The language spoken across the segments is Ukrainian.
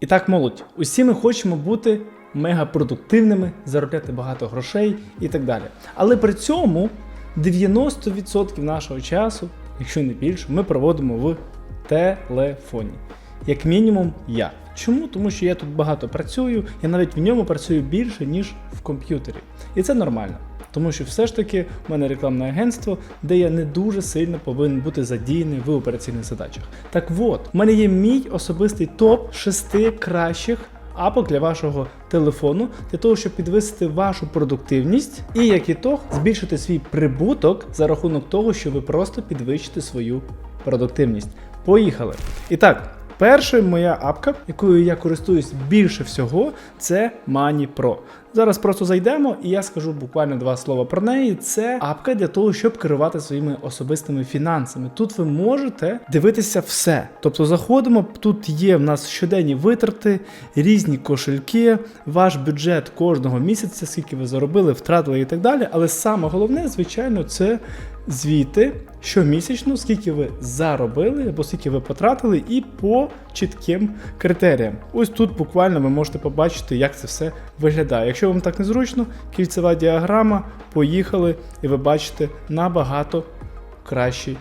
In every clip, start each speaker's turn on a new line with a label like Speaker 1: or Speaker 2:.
Speaker 1: І так, молодь, усі ми хочемо бути мегапродуктивними, заробляти багато грошей і так далі. Але при цьому 90% нашого часу, якщо не більше, ми проводимо в телефоні. Як мінімум, я. Чому? Тому що я тут багато працюю, я навіть в ньому працюю більше, ніж в комп'ютері. І це нормально. Тому що все ж таки в мене рекламне агентство, де я не дуже сильно повинен бути задіяний в операційних задачах. Так от, в мене є мій особистий топ 6 кращих апок для вашого телефону, для того, щоб підвисити вашу продуктивність і як ітог збільшити свій прибуток за рахунок того, що ви просто підвищите свою продуктивність. Поїхали! І так. Перша моя апка, якою я користуюсь більше всього, це Money Pro. Зараз просто зайдемо, і я скажу буквально два слова про неї. Це апка для того, щоб керувати своїми особистими фінансами. Тут ви можете дивитися все. Тобто заходимо, тут є в нас щоденні витрати, різні кошельки, ваш бюджет кожного місяця, скільки ви заробили, втратили і так далі. Але саме головне, звичайно, це звіти щомісячно, скільки ви заробили або скільки ви потратили, і по чітким критеріям. Ось тут буквально ви можете побачити, як це все виглядає. Якщо вам так незручно, кільцева діаграма, поїхали, і ви бачите набагато кращі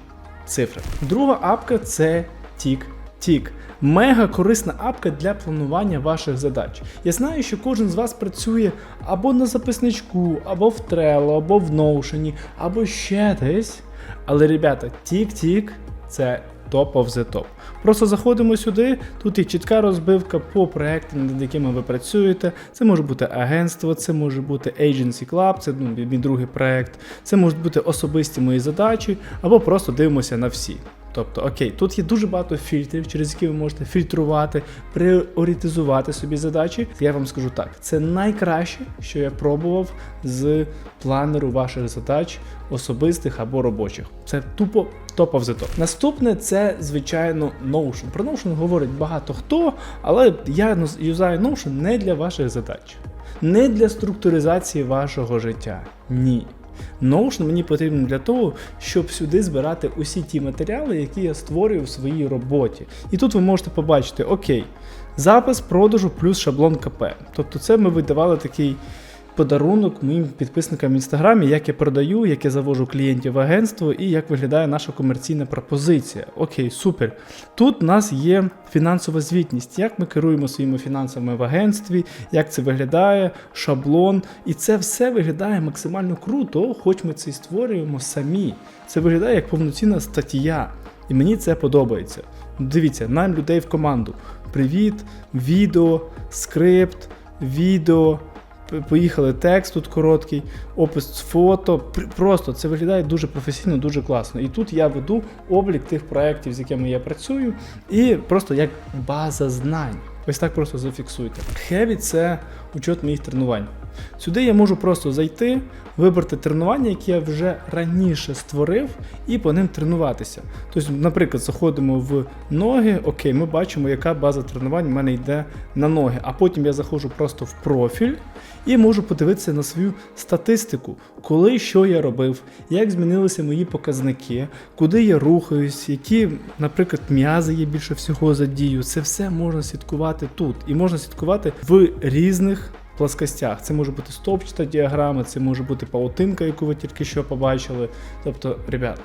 Speaker 1: цифри. Друга апка це TickTick. Мега корисна апка для планування ваших задач. Я знаю, що кожен з вас працює або на записничку, або в Trello, або в Notion, або ще десь. Але, ребята, TickTick – це top of the top. Просто заходимо сюди, тут є чітка розбивка по проектам, над якими ви працюєте. Це може бути агентство, це може бути Agency Club, це ну, мій другий проект, це можуть бути особисті мої задачі, або просто дивимося на всі. Тобто, окей, тут є дуже багато фільтрів, через які ви можете фільтрувати, пріоритизувати собі задачі. Я вам скажу так: це найкраще, що я пробував з планеру ваших задач, особистих або робочих. Це тупо of the top. Наступне це, звичайно, Notion. Про Notion говорить багато хто, але я юзаю Notion не для ваших задач, не для структуризації вашого життя. Ні. Notion мені потрібен для того, щоб сюди збирати усі ті матеріали, які я створюю в своїй роботі. І тут ви можете побачити, окей, запис продажу плюс шаблон КП. Тобто це ми видавали такий подарунок моїм підписникам в інстаграмі, як я продаю, як я завожу клієнтів в агентство і як виглядає наша комерційна пропозиція. Окей, супер. Тут у нас є фінансова звітність, як ми керуємо своїми фінансами в агентстві, як це виглядає, шаблон. І це все виглядає максимально круто, хоч ми це і створюємо самі. Це виглядає як повноцінна стаття. І мені це подобається. Дивіться, нам людей в команду. Привіт, відео, скрипт, відео. Поїхали текст тут короткий, опис фото. Просто це виглядає дуже професійно, дуже класно. І тут я веду облік тих проєктів, з якими я працюю, і просто як база знань. Ось так просто зафіксуйте. Хеві – це учет моїх тренувань. Сюди я можу просто зайти, вибрати тренування, які я вже раніше створив, і по ним тренуватися. Тобто, наприклад, заходимо в ноги, окей, ми бачимо, яка база тренувань в мене йде на ноги. А потім я заходжу просто в профіль і можу подивитися на свою статистику, коли що я робив, як змінилися мої показники, куди я рухаюсь, які, наприклад, м'язи є більше всього задію. Це все можна слідкувати тут. І можна слідкувати в різних плоскостях. Це може бути стовпчата діаграма, це може бути паутинка, яку ви тільки що побачили. Тобто, ребят,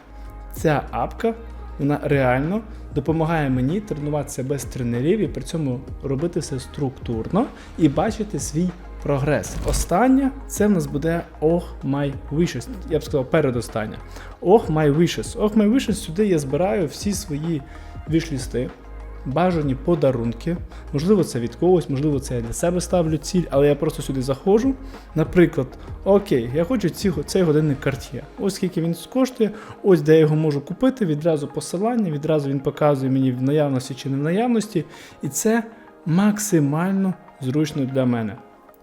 Speaker 1: ця апка вона реально допомагає мені тренуватися без тренерів і при цьому робити все структурно і бачити свій прогрес. Остання це в нас буде Oh My Wishes. Я б сказав, передостання. Oh My Wishes. Oh My Wishes сюди я збираю всі свої вішлісти. Бажані подарунки, можливо, це від когось, можливо, це я для себе ставлю ціль, але я просто сюди заходжу. Наприклад, окей, я хочу ці, цей годинник Cartier. Ось скільки він коштує, ось де я його можу купити, відразу посилання, відразу він показує мені в наявності чи не в наявності. І це максимально зручно для мене.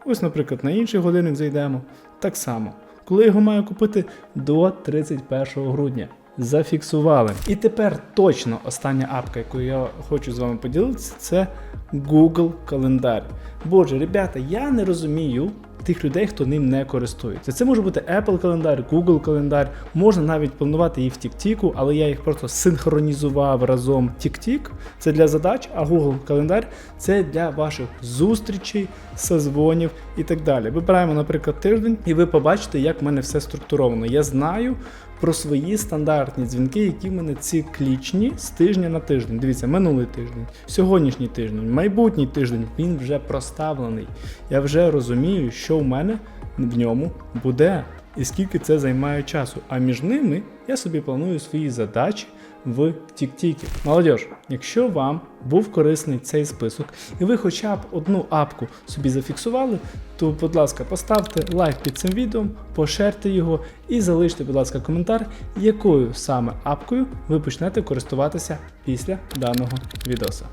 Speaker 1: Ось, наприклад, на інший годинник зайдемо. Так само. Коли я його маю купити до 31 грудня. Зафіксували. І тепер точно остання апка, яку я хочу з вами поділитися, це Google календар. Боже, ребята, я не розумію тих людей, хто ним не користується. Це може бути Apple календар, Google календар, можна навіть планувати їх в TikTok, але я їх просто синхронізував разом TikTok, це для задач, а Google календар це для ваших зустрічей, созвонів і так далі. Вибираємо, наприклад, тиждень, і ви побачите, як в мене все структуровано. Я знаю про свої стандартні дзвінки, які в мене циклічні з тижня на тиждень. Дивіться, минулий тиждень, сьогоднішній тиждень, майбутній тиждень він вже проставлений. Я вже розумію, що в мене в ньому буде і скільки це займає часу. А між ними я собі планую свої задачі в Тіктікі. Молодіж, якщо вам був корисний цей список, і ви хоча б одну апку собі зафіксували, то, будь ласка, поставте лайк під цим відео, пошерте його і залиште, будь ласка, коментар, якою саме апкою ви почнете користуватися після даного відоса.